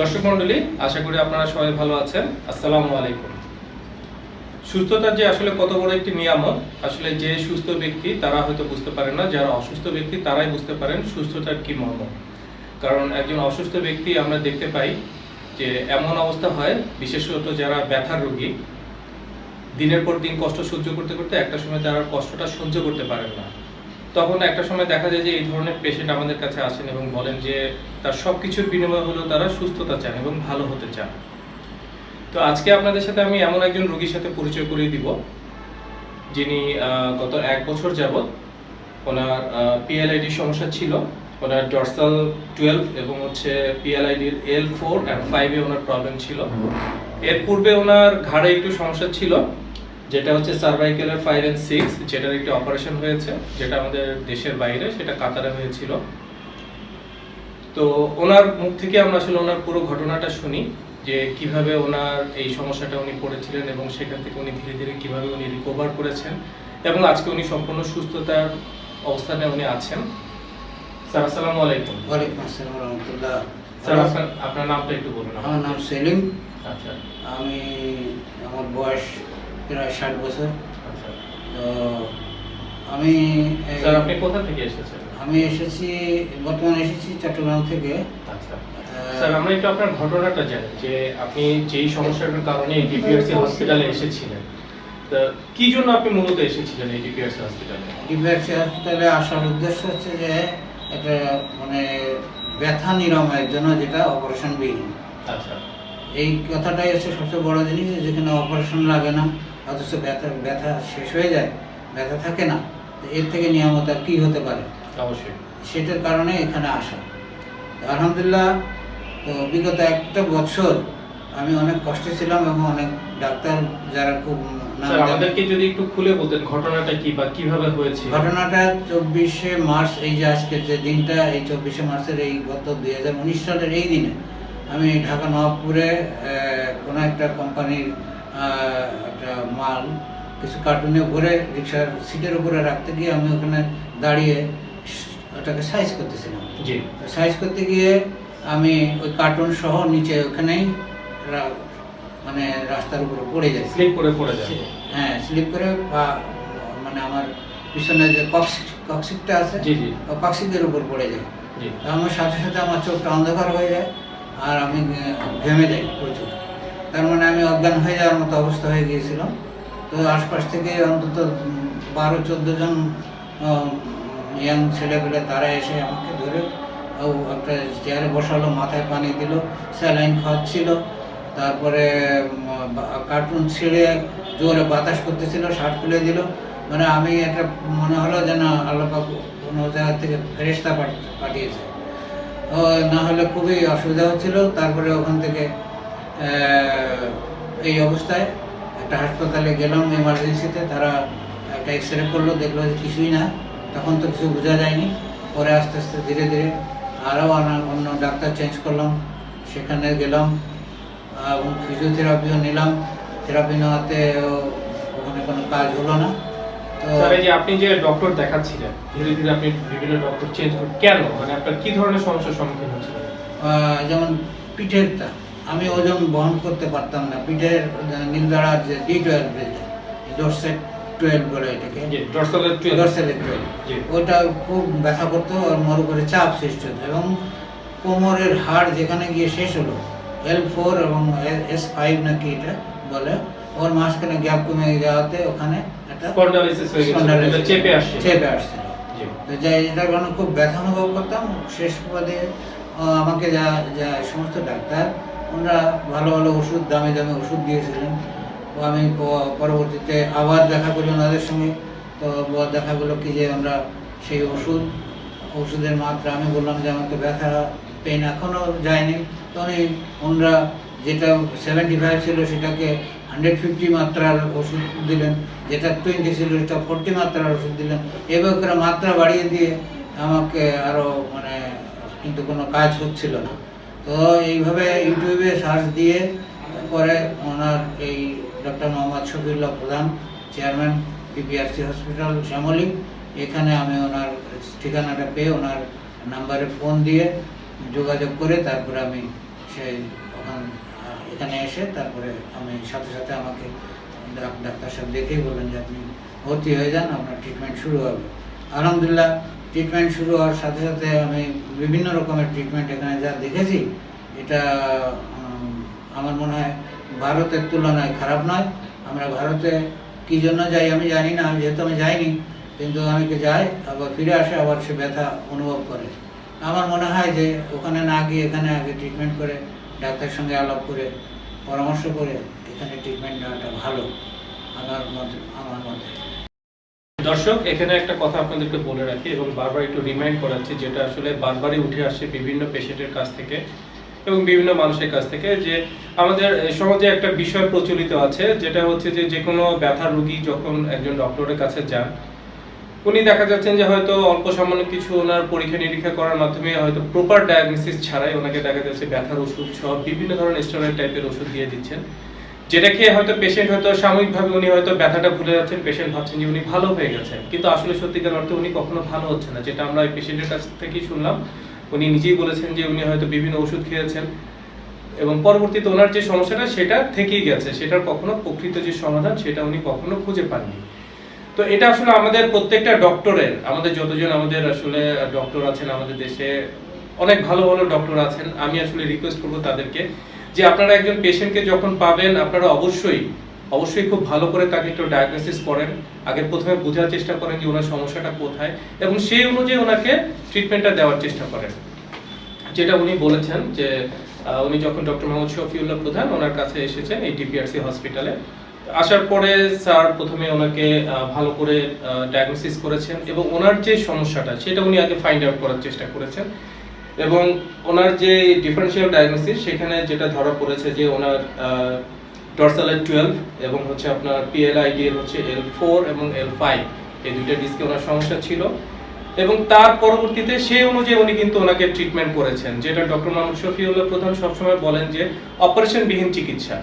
দর্শক মণ্ডলী, আশা করি আপনারা সবাই ভালো আছেন। আসসালামু আলাইকুম। সুস্থতা যে আসলে কত বড় একটি নিয়ামত, আসলে যে সুস্থ ব্যক্তি তারা হয়তো বুঝতে পারেন না, যারা অসুস্থ ব্যক্তি তারাই বুঝতে পারেন সুস্থতার কি মর্ম। কারণ একজন অসুস্থ ব্যক্তি আমরা দেখতে পাই যে এমন অবস্থা হয়, বিশেষত যারা ব্যথার রোগী, দিনের পর দিন কষ্ট সহ্য করতে করতে একটা সময় তারা কষ্টটা সহ্য করতে পারেন না। তখন একটা সময় দেখা যায় যে এই ধরনের পেশেন্ট আমাদের কাছে আসেন এবং বলেন যে তার সব কিছুর বিনিময় হলেও তারা সুস্থতা চান এবং ভালো হতে চান। তো আজকে আপনাদের সাথে আমি এমন একজন রোগীর সাথে পরিচয় করিয়ে দিব, যিনি গত এক বছর যাবৎ ওনার পিএলআইডির সমস্যা ছিল। ওনার ডরসাল টুয়েলভ এবং হচ্ছে পিএলআইডির এল ফোর অ্যান্ড ফাইভে ওনার প্রবলেম ছিল। এর পূর্বে ওনার ঘাড়ে একটু সমস্যা ছিল। যেটা হচ্ছে সার্ভাইকেলের ফাইভ অ্যান্ড সিক্স যেটার একটি অপারেশন হয়েছে যেটা আমাদের দেশের বাইরে সেটা কাতারে হয়েছিল। তো ওনার মুখ থেকে আমরা আসলে ওনার পুরো ঘটনাটা শুনি যে কীভাবে ওনার এই সমস্যাটা উনি পড়েছিলেন এবং সেখান থেকে উনি ধীরে ধীরে কীভাবে উনি রিকভার করেছেন এবং আজকে উনি সম্পূর্ণ সুস্থতার অবস্থানে উনি আছেন। স্যার আসসালামু আলাইকুম। ওয়ালাইকুম আসসালাম রহমতুল্লাহ। স্যার আপনার আপনার নামটা একটু বলুন আমার নাম সেলিম। আচ্ছা। আমি আমার বয়স প্রায় ষাট বছর। আচ্ছা। তো আমি আপনি কোথা থেকে এসেছেন? আমি এসেছি বর্তমানে এসেছি চট্টগ্রাম থেকে। আচ্ছা। স্যার আমরা একটু আপনার ঘটনাটা জানি যে আপনি যেই সমস্যাটার কারণে ডিপিআরসি হসপিটালে এসেছিলেন তা কি জন্য আপনি মূলত এসেছিলেন এই ডিপিআরসি হসপিটালে ডিপিআরসি হসপিটালে আসার উদ্দেশ্য হচ্ছে যে একটা মানে ব্যথা নিরাময়ের জন্য যেটা অপারেশন বিহীন আচ্ছা। এই কথাটাই হচ্ছে সবচেয়ে বড় জিনিস যেখানে অপারেশন লাগে না। অথচ ব্যথা ব্যথা শেষ হয়ে যায় ব্যথা থাকে না এর থেকে নিয়ামত আর কী হতে পারে? অবশ্যই। সেটার কারণে এখানে আসা। আলহামদুলিল্লাহ তো বিগত একটা বছর আমি অনেক কষ্টে ছিলাম এবং অনেক ডাক্তার যারা খুব আমাদেরকে যদি একটু খুলে বলতেন ঘটনাটা কি বা কীভাবে হয়েছে? ঘটনাটা চব্বিশে মার্চ এই যে আজকের যে দিনটা এই চব্বিশে মার্চের এই গত দুই হাজার উনিশ সালের এই দিনে আমি ঢাকা নবাবপুরে কোনো একটা কোম্পানির একটা মাল কিছু কার্টুনে ভরে রিক্সার সিটের উপরে রাখতে গিয়ে আমি ওখানে দাঁড়িয়ে ওটাকে সাইজ করতেছিলাম। জি। সাইজ করতে গিয়ে আমি ওই কার্টুন সহ নিচে ওখানেই মানে রাস্তার উপরে পড়ে যাই। স্লিপ করে পড়ে যায় হ্যাঁ স্লিপ করে বা মানে আমার পিছনে যে কক্সিক কক্সিকটা আছে কক্সিকের উপর পড়ে যায় আমার সাথে সাথে আমার চোখটা অন্ধকার হয়ে যায় আর আমি ঘেমে যাই প্রচুর। তার মানে আমি অজ্ঞান হয়ে যাওয়ার মতো অবস্থা হয়ে গিয়েছিলাম তো আশপাশ থেকে অন্তত বারো, চোদ্দ জন ইয়াং ছেলেপেলে তারা এসে আমাকে ধরে ও একটা চেয়ারে বসালো, মাথায় পানি দিল স্যালাইন খাওয়াচ্ছিল। তারপরে কার্টুন ছিঁড়ে জোরে বাতাস করতেছিল শার্ট খুলে দিল। মানে আমি একটা, মনে হলো যে না কোনো জায়গা থেকে ফেরেস্তা পাঠিয়েছে। না হলে খুবই অসুবিধা হচ্ছিল। তারপরে ওখান থেকে এই অবস্থায় একটা হাসপাতালে গেলাম এমার্জেন্সিতে তারা একটা এক্স রে করল দেখল যে কিছুই না তখন তো কিছু বোঝা যায়নি। পরে আস্তে আস্তে ধীরে ধীরে আরও অন্য ডাক্তার চেঞ্জ করলাম সেখানে গেলাম এবং ফিজিওথেরাপিও নিলাম। থেরাপি নেওয়াতে ওখানে কোনো কাজ হলো না। তো এই যে আপনি যে ডক্টর দেখাচ্ছিলেন ধীরে ধীরে আপনি বিভিন্ন ডক্টর চেঞ্জ কেন? মানে আপনার কি ধরনের সমস্যার সম্মুখীন হচ্ছিলেন? যেমন পিঠেরটা আমি ওজন বহন করতে পারতাম না। পিঠের নীলদাড়ার যে ডি টুয়েলভ ডোরসেট টুয়েলভ বলে এটাকে। ডোরসেলের টুয়েলভ ওটা খুব ব্যথা করতো আর মোর উপরে চাপ সৃষ্টি হতো। এবং কোমরের হাড় যেখানে গিয়ে শেষ হলো এল ফোর এবং এস ফাইভ নাকি এটা বলে ওর মাঝখানে গ্যাপ কমে যাওয়াতে ওখানে একটা চেপে আসছে আসছিল। তো যাই এটার কারণে খুব ব্যথা অনুভব করতাম। শেষ পদে আমাকে যা যা সমস্ত ডাক্তার ওনারা ভালো ভালো ওষুধ, দামে দামে ওষুধ দিয়েছিলেন তো আমি পরবর্তীতে আবার দেখা করি ওনাদের সঙ্গে। তো দেখা গেলো কি যে আমরা সেই ওষুধ, ওষুধের মাত্রা, আমি বললাম যে আমার তো ব্যথা পেন এখনও যায়নি। তো উনি, ওনারা যেটা সেভেন্টি ফাইভ ছিল সেটাকে হান্ড্রেড ফিফটি মাত্রার ওষুধ দিলেন। যেটা টোয়েন্টি ছিল সেটা ফোরটি মাত্রার ওষুধ দিলেন। এভাবে করে মাত্রা বাড়িয়ে দিয়ে আমাকে আরও মানে কিন্তু কোনো কাজ হচ্ছিল না। তো এইভাবে ইউটিউবে সার্চ দিয়ে পরে ওনার এই ডক্টর মোহাম্মদ শফিউল্লাহ প্রধান চেয়ারম্যান পিপিআরসি হসপিটাল শ্যামলী। এখানে আমি ওনার ঠিকানাটা পেয়ে ওনার নাম্বারে ফোন দিয়ে যোগাযোগ করে তারপরে আমি সে ওখান এখানে এসে তারপরে আমি সাথে সাথে আমাকে ডাক- ডাক্তার সাহেব দেখেই বললেন যে আপনি ভর্তি হয়ে যান, আপনার ট্রিটমেন্ট শুরু হবে। আলহামদুলিল্লাহ ট্রিটমেন্ট শুরু হওয়ার সাথে সাথে আমি বিভিন্ন রকমের ট্রিটমেন্ট এখানে যা দেখেছি, এটা আমার মনে হয় ভারতের তুলনায় খারাপ নয়। আমরা ভারতে কি জন্য যাই আমি জানি না যেহেতু আমি যাইনি, কিন্তু অনেকে যায়, আবার ফিরে আসে, আবার সে ব্যথা অনুভব করে। আমার মনে হয় যে ওখানে না গিয়ে এখানে আগে ট্রিটমেন্ট করে, ডাক্তারের সঙ্গে আলাপ করে, পরামর্শ করে এখানে ট্রিটমেন্ট নেওয়াটা ভালো, আমার মতে আমার মতে। দর্শক, এখানে একটা কথা আপনাদেরকে বলে রাখি এবং বারবার একটু রিমাইন্ড করাচ্ছি, যেটা আসলে বারবারই উঠে আসে বিভিন্ন পেশেন্টের কাছ থেকে এবং বিভিন্ন মানুষের কাছ থেকে যে আমাদের সমাজে একটা বিষয় প্রচলিত আছে, যেটা হচ্ছে যে যে কোনো ব্যথার রোগী যখন একজন ডক্টরের কাছে যান, উনি দেখা যাচ্ছেন যে হয়তো অল্প সামান্য কিছু ওনার পরীক্ষা নিরীক্ষা করার মাধ্যমে হয়তো প্রপার ডায়াগনোসিস ছাড়াই ওনাকে দেখা যাচ্ছে ব্যথার ওষুধ সহ বিভিন্ন ধরনের স্টেরয়েড টাইপের ওষুধ দিয়ে দিচ্ছেন। যেটা খেয়ে হয়তো পেশেন্ট হয়তো সাময়িকভাবে উনি হয়তো ব্যথাটা ভুলে যাচ্ছেন পেশেন্ট ভাবছেন যে উনি ভালো হয়ে গেছেন। কিন্তু আসলে সত্যিকার অর্থে উনি কখনো ভালো হচ্ছে না। যেটা আমরা এই পেশেন্টের কাছ থেকেই শুনলাম, উনি নিজেই বলেছেন যে উনি হয়তো বিভিন্ন ওষুধ খেয়েছেন। এবং পরবর্তীতে ওনার যে সমস্যাটা, সেটা থেকেই গেছে। সেটার কখনো প্রকৃত যে সমাধান, সেটা উনি কখনো খুঁজে পাননি। তো এটা আসলে আমাদের প্রত্যেকটা ডক্টরের আমাদের যতজন আমাদের আসলে ডক্টর আছেন আমাদের দেশে, অনেক ভালো ভালো ডক্টর আছেন। আমি আসলে রিকোয়েস্ট করব তাদেরকে যে আপনারা একজন পেশেন্টকে যখন পাবেন, আপনারা অবশ্যই অবশ্যই খুব ভালো করে তাকে একটু ডায়াগনোসিস করেন। আগে প্রথমে বোঝার চেষ্টা করেন যে ওনার সমস্যাটা কোথায় এবং সেই অনুযায়ী ওনাকে ট্রিটমেন্টটা দেওয়ার চেষ্টা করেন। যেটা উনি বলেছেন যে উনি যখন ডক্টর মোহাম্মদ শফিউল্লাহ প্রধান, ওনার কাছে এসেছেন এই ডিপিআরসি হসপিটালে আসার পরে স্যার প্রথমে ওনাকে ভালো করে ডায়াগনোসিস করেছেন এবং ওনার যে সমস্যাটা, সেটা উনি আগে ফাইন্ড আউট করার চেষ্টা করেছেন। এবং ওনার যে ডিফারেন্সিয়াল ডায়াগনোসিস সেখানে যেটা ধরা পড়েছে যে ওনার ডরসালের টুয়েলভ এবং হচ্ছে আপনার পিএলআইডি এর হচ্ছে এল ফোর এবং এল ফাইভ এই দুইটা ডিস্কে ওনার সমস্যা ছিল। এবং তার পরবর্তীতে সেই অনুযায়ী উনি কিন্তু ওনাকে ট্রিটমেন্ট করেছেন, যেটা ডক্টর মোহাম্মদ শফিউল্লাহ প্রধান সবসময় বলেন যে অপারেশনবিহীন চিকিৎসা।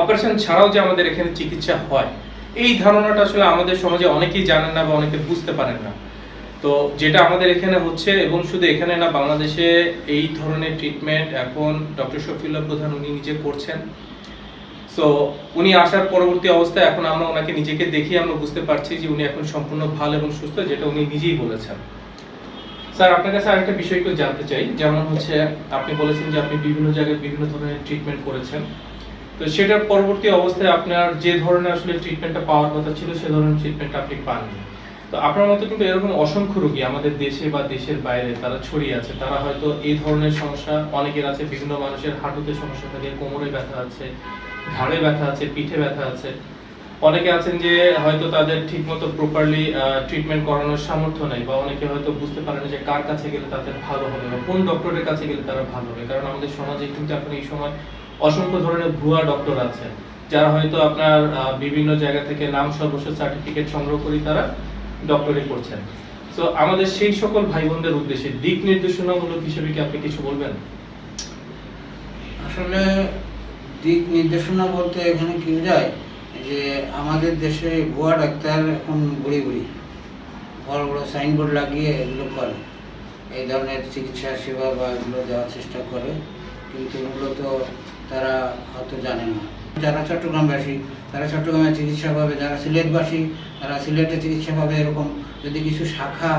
অপারেশন ছাড়াও যে আমাদের এখানে চিকিৎসা হয়, এই ধারণাটা আসলে আমাদের সমাজে অনেকেই জানেন না বা অনেকে বুঝতে পারেন না। তো যেটা আমাদের এখানে হচ্ছে এবং শুধু এখানে না, বাংলাদেশে এই ধরনের ট্রিটমেন্ট এখন ডক্টর শফিউল্লাহ প্রধান উনি নিজে করছেন। সো উনি আসার পরবর্তী অবস্থায় এখন আমরা ওনাকে নিজেকে দেখি আমরা বুঝতে পারছি যে উনি এখন সম্পূর্ণ ভালো এবং সুস্থ, যেটা উনি নিজেই বলেছেন। স্যার, আপনার কাছে আরেকটা বিষয় একটু জানতে চাই। যেমন হচ্ছে, আপনি বলেছেন যে আপনি বিভিন্ন জায়গায় বিভিন্ন ধরনের ট্রিটমেন্ট করেছেন। তো সেটার পরবর্তী অবস্থায় আপনার যে ধরনের আসলে ট্রিটমেন্টটা পাওয়ার কথা ছিল, সে ধরনের ট্রিটমেন্ট আপনি পাননি। তো আপনার মতো কিন্তু এরকম অসংখ্য রোগী আমাদের দেশে বা দেশের বাইরে তারা ছড়িয়ে আছে, তারা হয়তো এই ধরনের সমস্যা অনেকের আছে, বিভিন্ন মানুষের হাঁটুতে সমস্যা থাকে, কোমরে ব্যথা আছে, ঘাড়ে ব্যথা আছে, পিঠে ব্যথা আছে। অনেকে আছেন যে হয়তো তাদের ঠিকমতো প্রপারলি ট্রিটমেন্ট করানোর সামর্থ্য নেই বা অনেকে হয়তো বুঝতে পারেন যে কার কাছে গেলে তাদের ভালো হবে বা কোন ডক্টরের কাছে গেলে তারা ভালো হবে। কারণ আমাদের সমাজে কিন্তু এখন এই সময় অসংখ্য ধরনের ভুয়া ডক্টর আছে, যারা হয়তো আপনার বিভিন্ন জায়গা থেকে নাম সর্বস্ব সার্টিফিকেট সংগ্রহ করে তারা ডক্টরি করছেন। তো আমাদের সেই সকল ভাই বোনদের উদ্দেশ্যে দিক নির্দেশনামূলক হিসেবে কি আপনি কিছু বলবেন? আসলে দিক নির্দেশনা বলতে এখানে কি যায় যে আমাদের দেশে ভুয়া ডাক্তার এখন বুড়ি বুড়ি। বড় বড় সাইনবোর্ড লাগিয়ে এগুলো করে। এই ধরনের চিকিৎসা সেবা বা এগুলো দেওয়ার চেষ্টা করে। কিন্তু মূলত তারা হয়তো জানে না। যারা চট্টগ্রামবাসী, তারা চট্টগ্রামে চিকিৎসা পাবে, যারা সিলেটবাসী, তারা সিলেটে চিকিৎসা পাবে এরকম। যদি কিছু শাখা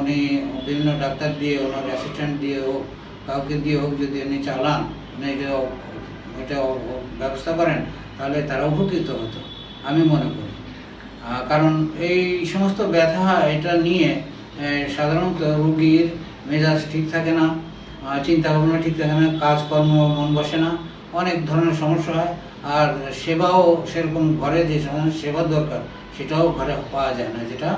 উনি বিভিন্ন ডাক্তার দিয়ে, ওনার অ্যাসিস্ট্যান্ট দিয়ে হোক, কাউকে দিয়ে হোক, যদি উনি চালান, উনি এটা এটা ব্যবস্থা করেন, তাহলে তারা উপকৃত হতো, আমি মনে করি। কারণ এই সমস্ত ব্যথা এটা নিয়ে সাধারণত রুগীর মেজাজ ঠিক থাকে না চিন্তা ভাবনা ঠিক থাকে না, কাজকর্ম মন বসে না, অনেক ধরনের সমস্যা হয়। আর সেবাও সেরকম ঘরে যে সাধারণ সেবার দরকার, সেটাও ঘরে পাওয়া যায় না, যেটা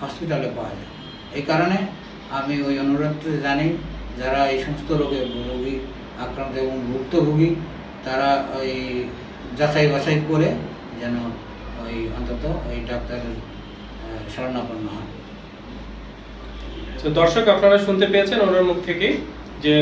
হসপিটালে পাওয়া যায়। এই কারণে আমি ওই অনুরোধ জানি, যারা এই সমস্ত রোগে রোগী আক্রান্ত এবং ভুক্তভোগী, তারা ওই যাচাই বাছাই করে যেন ওই অন্তত ওই ডাক্তারের শরণাপন্ন হয় তো দর্শক, আপনারা শুনতে পেয়েছেন ওনার মুখ থেকে যে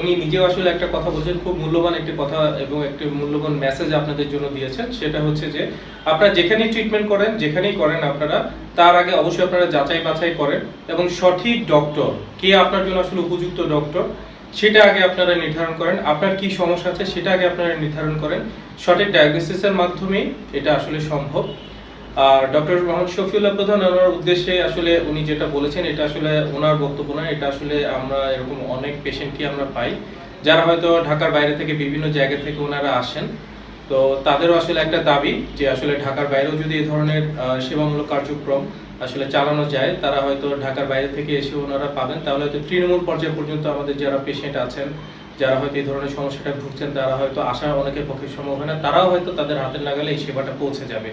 উনি নিজেও আসলে একটা কথা বলছেন, খুব মূল্যবান একটি কথা এবং একটি মূল্যবান মেসেজ আপনাদের জন্য দিয়েছেন। সেটা হচ্ছে যে, আপনারা যেখানেই ট্রিটমেন্ট করেন, যেখানেই করেন আপনারা, তার আগে অবশ্যই আপনারা যাচাই বাছাই করেন এবং সঠিক ডক্টর কে আপনার জন্য আসলে উপযুক্ত ডক্টর সেটা আগে আপনারা নির্ধারণ করেন। আপনার কি সমস্যা আছে, সেটা আগে আপনারা নির্ধারণ করেন। সঠিক ডায়াগনোসিসের মাধ্যমেই এটা আসলে সম্ভব। আর ডক্টর মোহাম্মদ শফিউল্লাহ প্রধান, ওনার উদ্দেশ্যে আসলে উনি যেটা বলেছেন, এটা আসলে ওনার বক্তব্য না, এটা আসলে আমরা এরকম অনেক পেশেন্টকে আমরা পাই, যারা হয়তো ঢাকার বাইরে থেকে বিভিন্ন জায়গা থেকে ওনারা আসেন। তো তাদেরও আসলে একটা দাবি যে আসলে ঢাকার বাইরেও যদি এই ধরনের সেবামূলক কার্যক্রম আসলে চালানো যায়, তারা হয়তো ঢাকার বাইরে থেকে এসে ওনারা পাবেন। তাহলে হয়তো তৃণমূল পর্যায় পর্যন্ত আমাদের যারা পেশেন্ট আছেন, যারা হয়তো এই ধরনের সমস্যাটা ভুগছেন, তারা হয়তো আসা অনেকের পক্ষে সম্ভব হয় না, তারাও হয়তো তাদের হাতের নাগালে এই সেবাটা পৌঁছে যাবে।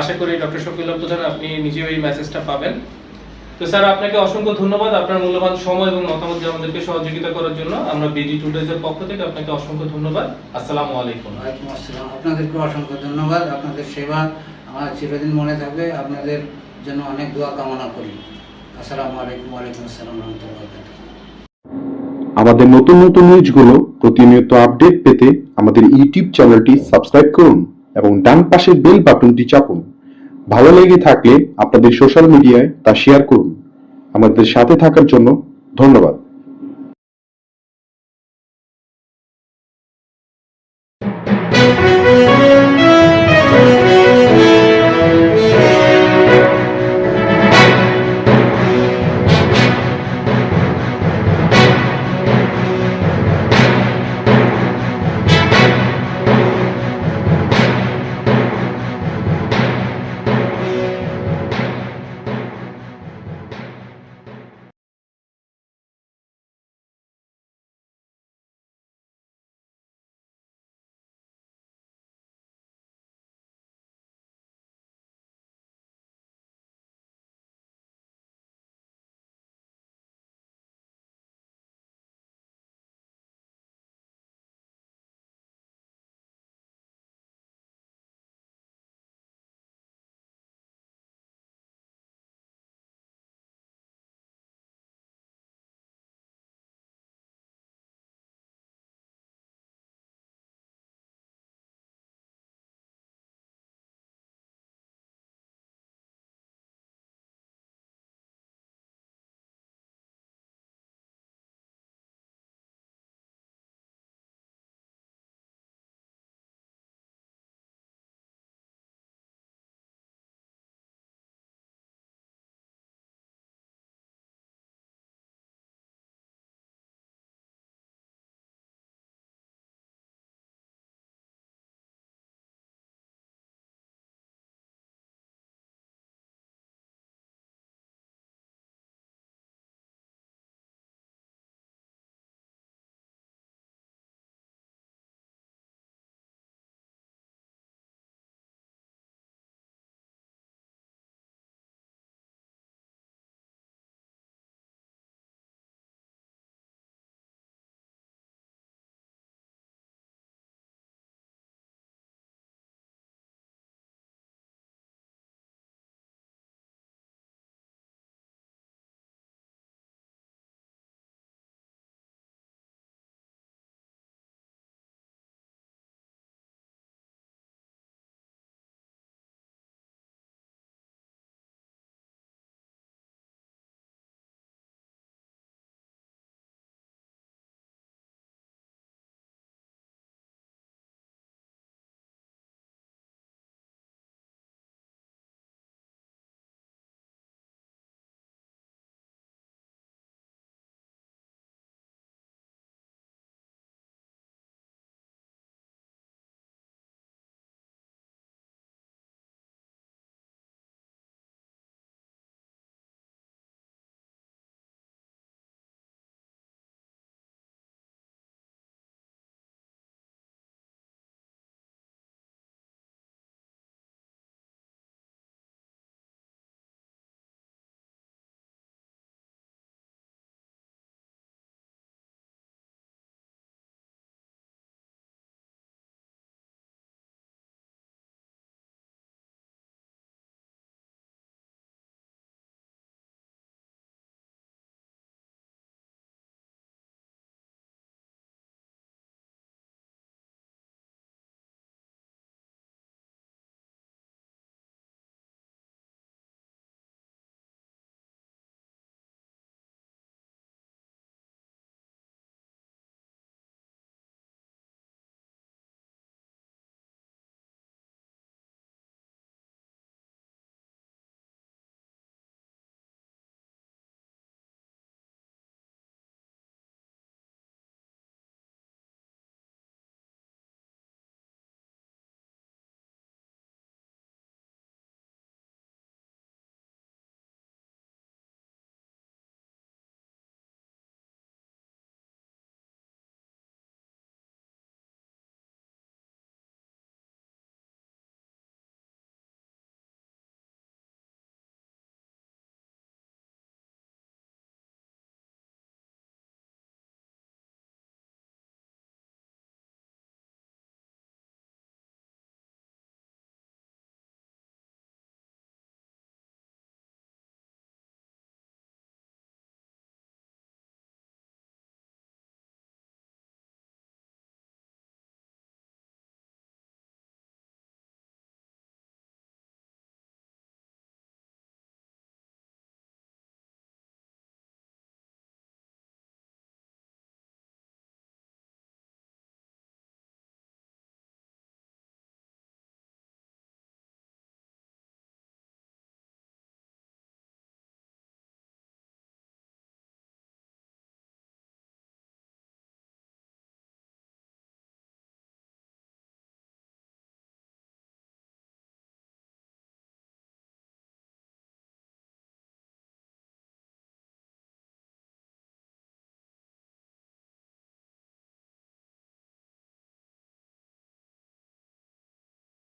আশা করি ডক্টর শফিউল্লাহ প্রধান আপনি নিজেও এই মেসেজটা পাবেন। তো স্যার আপনাকে অসংখ্য ধন্যবাদ আপনার মূল্যবান সময় এবং মতামত দিয়ে আমাদেরকে সহযোগিতা করার জন্য। আমরা বিডি টুডেজের পক্ষ থেকে আপনাকে অসংখ্য ধন্যবাদ। আসসালামু আলাইকুম। ওয়ালাইকুম আসসালাম। আপনাদেরকে অসংখ্য ধন্যবাদ। আপনাদের সেবা আমার চিরদিন মনে থাকবে। আপনাদের জন্য অনেক দোয়া কামনা করি। আসসালামু আলাইকুম ওয়ালাইকুম আসসালাম রহমতুল্লাহ আমাদের নতুন নতুন নিউজগুলো প্রতিনিয়ত আপডেট পেতে আমাদের ইউটিউব চ্যানেলটি সাবস্ক্রাইব করুন। এবং ডান পাশের বেল বাটনটি চাপুন। ভালো লেগে থাকলে আপনাদের সোশ্যাল মিডিয়ায় তা শেয়ার করুন। আমাদের সাথে থাকার জন্য ধন্যবাদ।